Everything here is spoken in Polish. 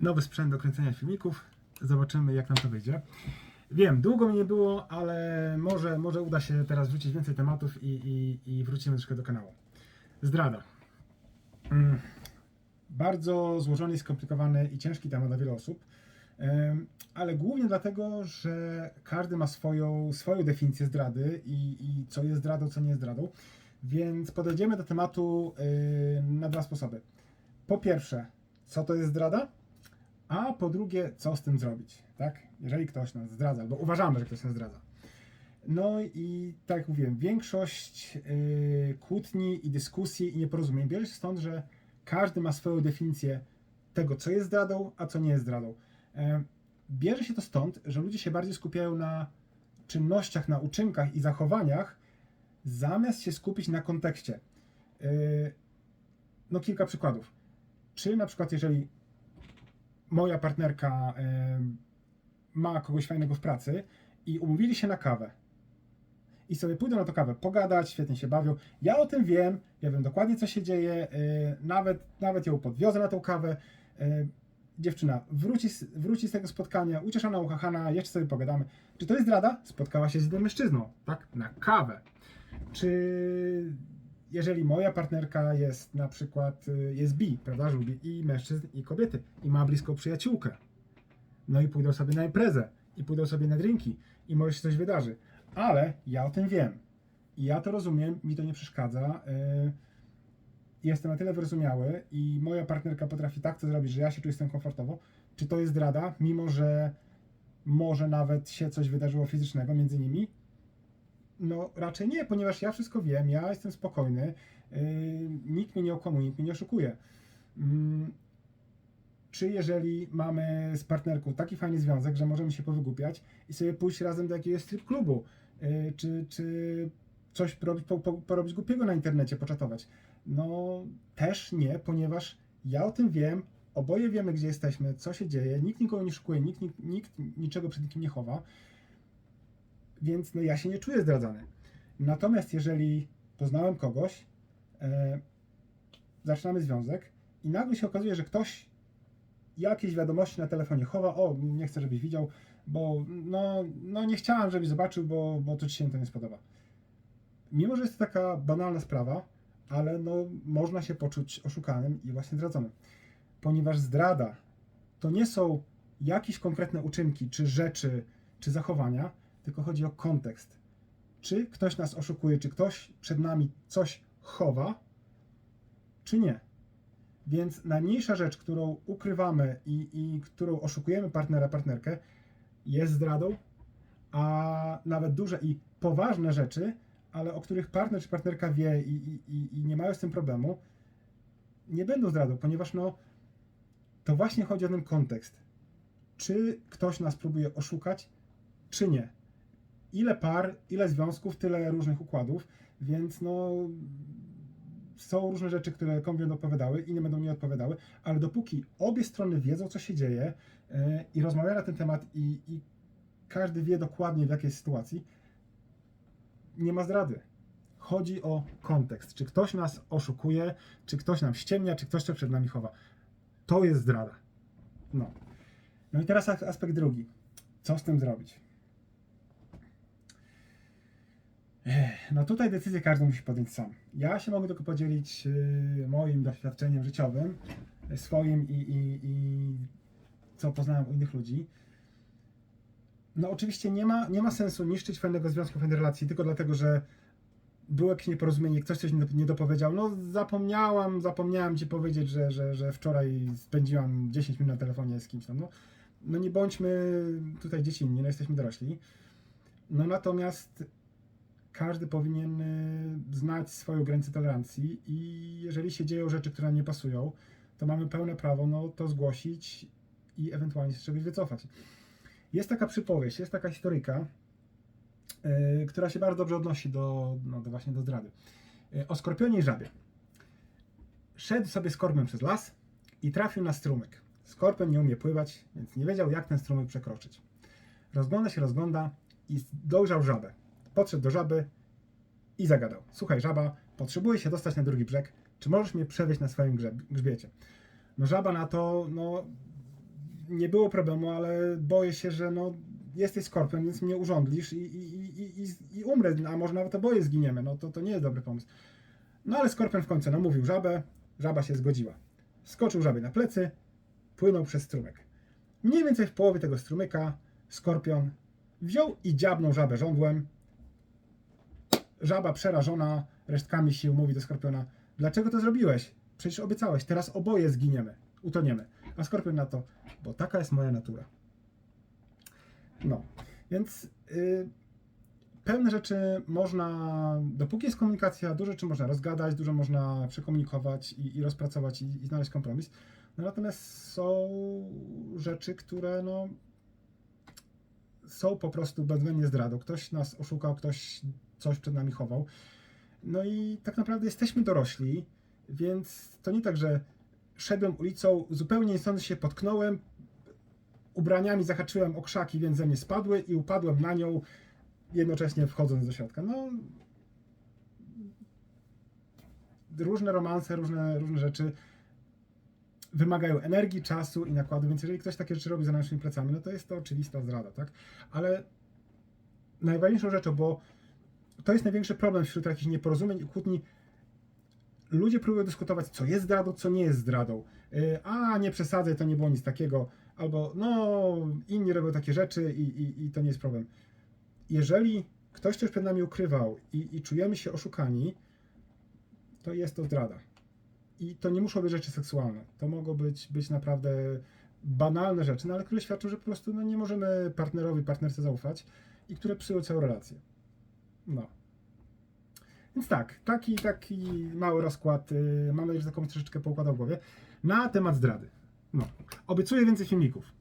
nowy sprzęt do kręcenia filmików. Zobaczymy, jak nam to wyjdzie. Wiem, długo mi nie było, ale może, może uda się teraz wrzucić więcej tematów i, i, i wrócimy troszkę do kanału. Zdrada. Mm. Bardzo złożony, skomplikowany i ciężki temat dla wielu osób, ale głównie dlatego, że każdy ma swoją, swoją definicję zdrady i, i co jest zdradą, co nie jest zdradą. Więc podejdziemy do tematu na dwa sposoby. Po pierwsze, co to jest zdrada? A po drugie, co z tym zrobić, tak? Jeżeli ktoś nas zdradza, albo uważamy, że ktoś nas zdradza. No i tak jak mówiłem, większość yy, kłótni i dyskusji i nieporozumień bierze się stąd, że każdy ma swoją definicję tego, co jest zdradą, a co nie jest zdradą. E, Bierze się to stąd, że ludzie się bardziej skupiają na czynnościach, na uczynkach i zachowaniach, zamiast się skupić na kontekście. Yy, No kilka przykładów. Czy na przykład jeżeli moja partnerka ma kogoś fajnego w pracy i umówili się na kawę i sobie pójdą na to kawę pogadać, świetnie się bawią. Ja o tym wiem, ja wiem dokładnie co się dzieje, y, nawet, nawet ją podwiozę na tą kawę. y, Dziewczyna wróci, wróci z tego spotkania, ucieszona, uchachana, jeszcze sobie pogadamy. Czy to jest zdrada? Spotkała się z innym mężczyzną, tak? Na kawę. Czy jeżeli moja partnerka jest na przykład, y, jest bi, prawda, że lubi i mężczyzn, i kobiety, i ma bliską przyjaciółkę, no i pójdą sobie na imprezę, i pójdą sobie na drinki, i może się coś wydarzy. Ale ja o tym wiem. I ja to rozumiem, mi to nie przeszkadza. y, Jestem na tyle wyrozumiały i moja partnerka potrafi tak to zrobić, że ja się czuję z tym komfortowo. Czy to jest zdrada, mimo że może nawet się coś wydarzyło fizycznego między nimi? No raczej nie, ponieważ ja wszystko wiem, ja jestem spokojny, yy, nikt mnie nie okłamuje, nikt mnie nie oszukuje. Mm, czy jeżeli mamy z partnerką taki fajny związek, że możemy się powygłupiać i sobie pójść razem do jakiegoś strip klubu, yy, czy, czy coś porobić, po, po, porobić głupiego na internecie, poczatować? No też nie, ponieważ ja o tym wiem, oboje wiemy, gdzie jesteśmy, co się dzieje, nikt nikogo nie szukuje, nikt, nikt, nikt niczego przed nikim nie chowa, więc no ja się nie czuję zdradzany. Natomiast jeżeli poznałem kogoś, e, zaczynamy związek i nagle się okazuje, że ktoś jakieś wiadomości na telefonie chowa, o, nie chcę, żebyś widział, bo no, no nie chciałem, żebyś zobaczył, bo, bo to ci się to nie spodoba. Mimo, że jest to taka banalna sprawa, ale no, można się poczuć oszukanym i właśnie zdradzonym. Ponieważ zdrada to nie są jakieś konkretne uczynki, czy rzeczy, czy zachowania, tylko chodzi o kontekst. Czy ktoś nas oszukuje, czy ktoś przed nami coś chowa, czy nie. Więc najmniejsza rzecz, którą ukrywamy i, i którą oszukujemy partnera, partnerkę, jest zdradą, a nawet duże i poważne rzeczy, ale o których partner czy partnerka wie i, i, i- nie mają z tym problemu, nie będą zdradą, ponieważ no, to właśnie chodzi o ten kontekst. Czy ktoś nas próbuje oszukać, czy nie. Ile par, ile związków, tyle różnych układów, więc no są różne rzeczy, które komuś będą odpowiadały, inne będą nie odpowiadały, ale dopóki obie strony wiedzą, co się dzieje yy, i rozmawiają na ten temat i, i każdy wie dokładnie w jakiej sytuacji, nie ma zdrady. Chodzi o kontekst. Czy ktoś nas oszukuje, czy ktoś nam ściemnia, czy ktoś to przed nami chowa. To jest zdrada. No. No i teraz as- aspekt drugi. Co z tym zrobić? No tutaj decyzję każdy musi podjąć sam. Ja się mogę tylko podzielić y, moim doświadczeniem życiowym, y, swoim i, i, i co poznałem u innych ludzi. No oczywiście nie ma, nie ma sensu niszczyć fajnego związku, fajnej relacji tylko dlatego, że było jakieś nieporozumienie, ktoś coś nie, dopowiedział. No zapomniałam, zapomniałam ci powiedzieć, że, że, że wczoraj spędziłam 10 minut na telefonie z kimś tam. No, no nie bądźmy tutaj dziecinni, no jesteśmy dorośli. No natomiast każdy powinien y, znać swoją granicę tolerancji i jeżeli się dzieją rzeczy, które nam nie pasują, to mamy pełne prawo no, to zgłosić i ewentualnie się z czegoś wycofać. Jest taka przypowieść, jest taka historyjka, yy, która się bardzo dobrze odnosi do, no, do właśnie do zdrady. Yy, o skorpionie i żabie. Szedł sobie skorpion przez las i trafił na strumyk. Skorpion nie umie pływać, więc nie wiedział, jak ten strumyk przekroczyć. Rozgląda się, rozgląda i dojrzał żabę. Podszedł do żaby i zagadał. Słuchaj, żaba, potrzebuję się dostać na drugi brzeg. Czy możesz mnie przewieźć na swoim grzbiecie? No żaba na to, no nie było problemu, ale boję się, że no, jesteś skorpion, więc mnie urządlisz i, i, i, i, i umrę, a może nawet oboje zginiemy. No to, to nie jest dobry pomysł. No ale skorpion w końcu namówił żabę, żaba się zgodziła. Skoczył żabie na plecy, płynął przez strumyk. Mniej więcej w połowie tego strumyka skorpion wziął i dziabnął żabę żądłem. Żaba przerażona resztkami sił mówi do skorpiona: Dlaczego to zrobiłeś? Przecież obiecałeś, teraz oboje zginiemy, utoniemy. A skorpion na to: Bo taka jest moja natura. No, więc y, pewne rzeczy można, dopóki jest komunikacja, dużo rzeczy można rozgadać, dużo można przekomunikować i, i rozpracować i, i znaleźć kompromis. No, natomiast są rzeczy, które no, są po prostu bezwzględnie zdradą. Ktoś nas oszukał, ktoś coś przed nami chował. No i tak naprawdę jesteśmy dorośli, więc to nie tak, że szedłem ulicą, zupełnie niechcący się potknąłem, ubraniami zahaczyłem o krzaki, więc ze mnie spadły i upadłem na nią, jednocześnie wchodząc do środka. No, różne romanse, różne, różne rzeczy wymagają energii, czasu i nakładu, więc jeżeli ktoś takie rzeczy robi za naszymi plecami, no to jest to oczywista zdrada, tak? Ale najważniejszą rzeczą, bo to jest największy problem wśród jakichś nieporozumień i kłótni, ludzie próbują dyskutować, co jest zdradą, co nie jest zdradą. Yy, A, nie przesadzaj, to nie było nic takiego. Albo, no, inni robią takie rzeczy i, i, i to nie jest problem. Jeżeli ktoś coś przed nami ukrywał i, i czujemy się oszukani, to jest to zdrada. I to nie muszą być rzeczy seksualne. To mogą być, być naprawdę banalne rzeczy, no ale które świadczą, że po prostu no, nie możemy partnerowi, partnerce zaufać i które psują całą relację. No. Więc tak, taki, taki mały rozkład. Yy, mam nadzieję, że taką troszeczkę poukładał w głowie. Na temat zdrady. No. Obiecuję więcej filmików.